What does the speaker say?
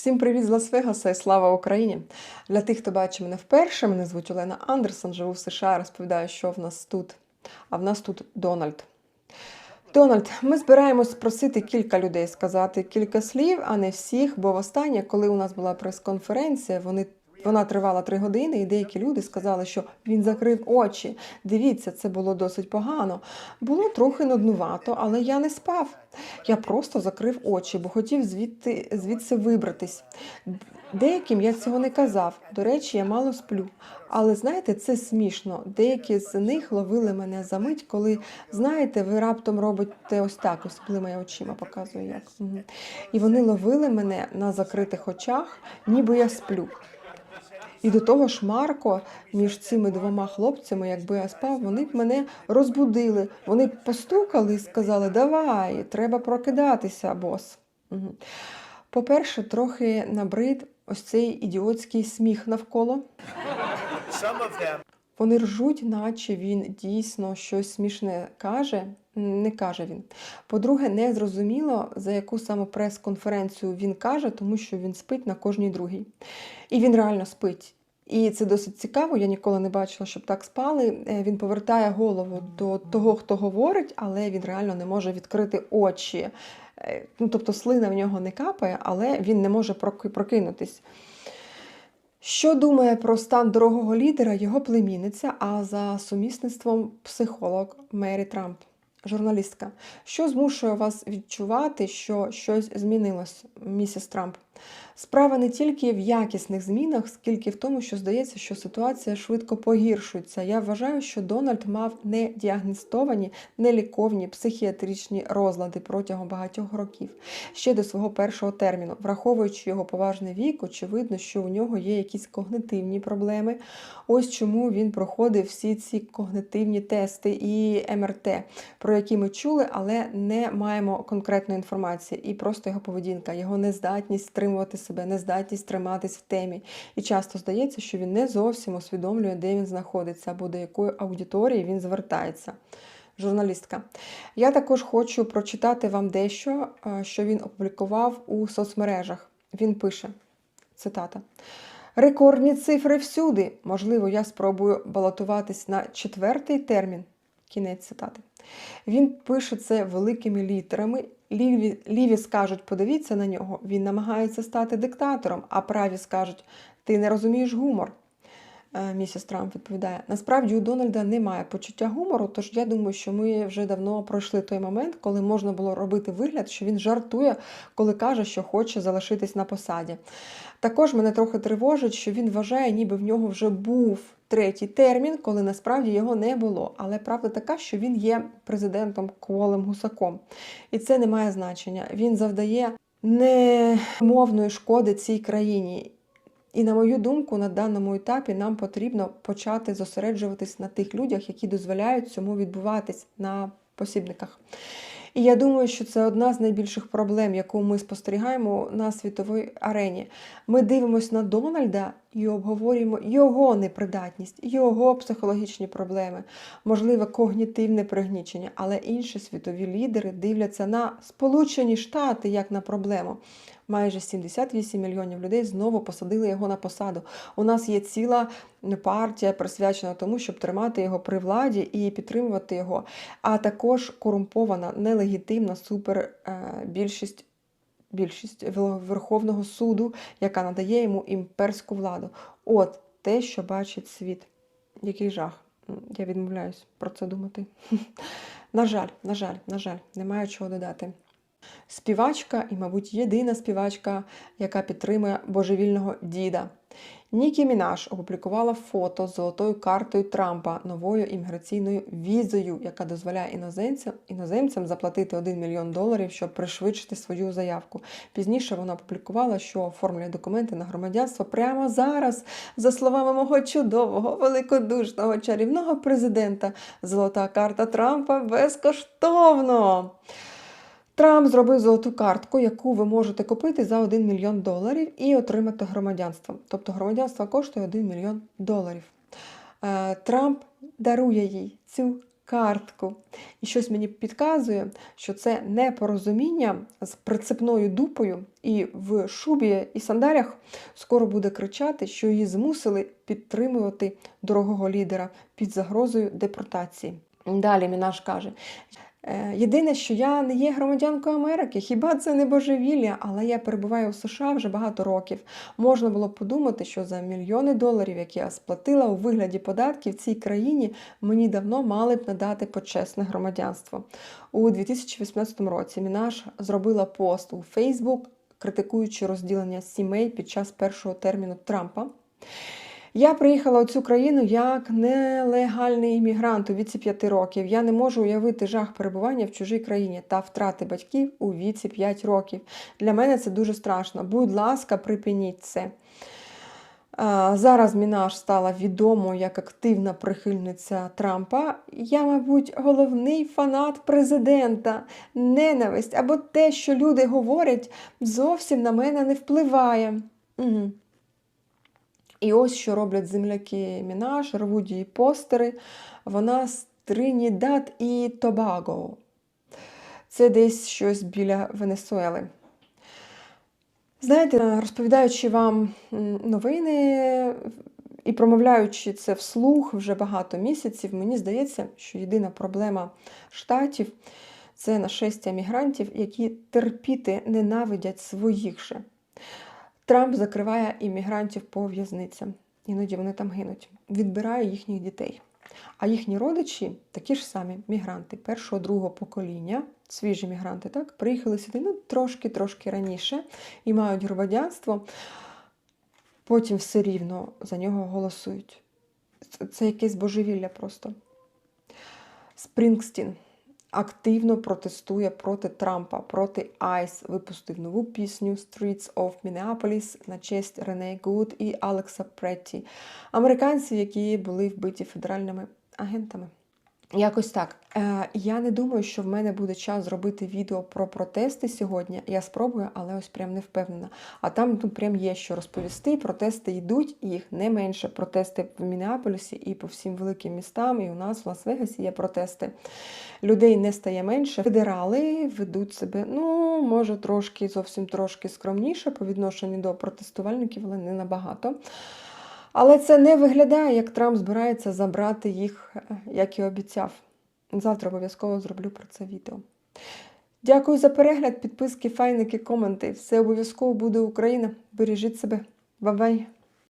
Всім привіт з Лас-Вегаса і слава Україні! Для тих, хто бачить мене вперше, мене звуть Олена Андерсон, живу в США, розповідаю, що в нас тут. А в нас тут Дональд. Дональд, ми збираємось просити кілька людей сказати кілька слів, а не всіх, бо востаннє, коли у нас була прес-конференція, вони. Вона тривала три години, і деякі люди сказали, що він закрив очі. Дивіться, це було досить погано. Було трохи нуднувато, але я не спав. Я просто закрив очі, бо хотів звідти, звідси вибратись. Деяким я цього не казав. До речі, я мало сплю. Але знаєте, це смішно. Деякі з них ловили мене за мить, коли знаєте, ви раптом робите ось так, ось моя очима показує як. І вони ловили мене на закритих очах, ніби я сплю. І до того ж, Марко між цими двома хлопцями, якби я спав, вони б мене розбудили. Вони б постукали і сказали: Давай, треба прокидатися, бос. По-перше, трохи набрид ось цей ідіотський сміх навколо. Вони ржуть, наче він дійсно щось смішне каже. Не каже він. По-друге, не зрозуміло, за яку саме прес-конференцію він каже, тому що він спить на кожній другій. І він реально спить. І це досить цікаво. Я ніколи не бачила, щоб так спали. Е, Він повертає голову до того, хто говорить, але він реально не може відкрити очі. Е, Ну, тобто слина в нього не капає, але він не може прокинутись. Що думає про стан дорогого лідера його племінниця, а за сумісництвом психолог Мері Трамп, журналістка? Що змушує вас відчувати, що щось змінилось, місіс Трамп? Справа не тільки в якісних змінах, скільки в тому, що здається, що ситуація швидко погіршується. Я вважаю, що Дональд мав не діагностовані, неліковні психіатричні розлади протягом багатьох років, ще до свого першого терміну. Враховуючи його поважний вік, очевидно, що у нього є якісь когнитивні проблеми. Ось чому він проходив всі ці когнитивні тести і МРТ, про які ми чули, але не маємо конкретної інформації. І просто його поведінка, його нездатність стримувати себе, нездатність триматись в темі. І часто здається, що він не зовсім усвідомлює, де він знаходиться або до якої аудиторії він звертається. Журналістка. Я також хочу прочитати вам дещо, е, що він опублікував у соцмережах. Він пише: цитата. Рекордні цифри всюди. Можливо, я спробую балотуватись на четвертий термін. Кінець цитати. Він пише це великими літерами. Ліві, ліві скажуть, подивіться на нього, він намагається стати диктатором, а праві скажуть, ти не розумієш гумор. Е, Місіс Трамп відповідає: насправді у Дональда немає почуття гумору, тож я думаю, що ми вже давно пройшли той момент, коли можна було робити вигляд, що він жартує, коли каже, що хоче залишитись на посаді. Також мене трохи тривожить, що він вважає, ніби в нього вже був третій термін, коли насправді його не було. Але правда така, що він є президентом кволим гусаком. І це не має значення. Він завдає немовної шкоди цій країні. І на мою думку, на даному етапі нам потрібно почати зосереджуватись на тих людях, які дозволяють цьому відбуватись на посібниках. І я думаю, що це одна з найбільших проблем, яку ми спостерігаємо на світовій арені. Ми дивимося на Дональда і обговорюємо його непридатність, його психологічні проблеми, можливе когнітивне пригнічення, але інші світові лідери дивляться на Сполучені Штати як на проблему. Майже 78 мільйонів людей знову посадили його на посаду. У нас є ціла партія присвячена тому, щоб тримати його при владі і підтримувати його. А також корумпована, нелегітимна супер е, більшість. Верховного суду, яка надає йому імперську владу. От те, що бачить світ. Який жах. Я відмовляюсь про це думати. На жаль, на жаль, на жаль, немає чого додати. Співачка і, мабуть, єдина співачка, яка підтримує божевільного діда. Нікі Мінаш опублікувала фото з золотою картою Трампа новою імміграційною візою, яка дозволяє іноземцям, іноземцям заплатити 1 мільйон доларів, щоб пришвидшити свою заявку. Пізніше вона опублікувала, що оформлює документи на громадянство прямо зараз, за словами мого чудового, великодушного чарівного президента. Золота карта Трампа безкоштовно. Трамп зробив золоту картку, яку ви можете купити за 1 мільйон доларів і отримати громадянство. Тобто громадянство коштує 1 мільйон доларів. Е, Трамп дарує їй цю картку. І щось мені підказує, що це непорозуміння з прицепною дупою і в шубі і сандалях скоро буде кричати, що її змусили підтримувати дорогого лідера під загрозою депортації. Далі Мінаш каже: «Е, Єдине, що я не є громадянкою Америки, хіба це не божевілля, але я перебуваю в США вже багато років. Можна було подумати, що за мільйони доларів, які я сплатила у вигляді податків в цій країні, мені давно мали б надати почесне громадянство. У 2018 році Мінаш зробила пост у Facebook, критикуючи розділення сімей під час першого терміну Трампа. Я приїхала у цю країну як нелегальний іммігрант у віці 5 років. Я не можу уявити жах перебування в чужій країні та втрати батьків у віці 5 років. Для мене це дуже страшно. Будь ласка, припиніть це. Зараз Мінаш стала відомою як активна прихильниця Трампа. Я, мабуть, головний фанат президента. Ненависть або те, що люди говорять, зовсім на мене не впливає. Угу. І ось що роблять земляки Мінаш, рвуть її постери. Вона з Тринідад і Тобаго. Це десь щось біля Венесуели. Знаєте, розповідаючи вам новини і промовляючи це вслух вже багато місяців, мені здається, що єдина проблема штатів це нашестя мігрантів, які терпіти ненавидять своїх же. Трамп закриває іммігрантів по в'язницям. Іноді вони там гинуть, відбирає їхніх дітей. А їхні родичі такі ж самі мігранти першого, другого покоління, свіжі мігранти, так, приїхали сюди ну, трошки-трошки раніше і мають громадянство, потім все рівно за нього голосують. Це, якесь божевілля просто. Спрінгстін активно протестує проти Трампа, проти Айс. Випустив нову пісню Streets of Minneapolis на честь Рене Гуд і Алекса Претті, американців, які були вбиті федеральними агентами. Якось так. Е, я не думаю, що в мене буде час зробити відео про протести сьогодні. Я спробую, але ось прям не впевнена. А там тут прям є що розповісти. Протести йдуть, їх не менше. Протести в Мінеаполісі і по всім великим містам. І у нас в Лас-Вегасі є протести. Людей не стає менше. Федерали ведуть себе, ну, може, трошки, зовсім трошки скромніше по відношенню до протестувальників, але не набагато. Але це не виглядає, як Трамп збирається забрати їх, е, як і обіцяв. Завтра обов'язково зроблю про це відео. Дякую за перегляд, підписки, файники, коменти. Все обов'язково буде Україна. Бережіть себе. Бай-бай!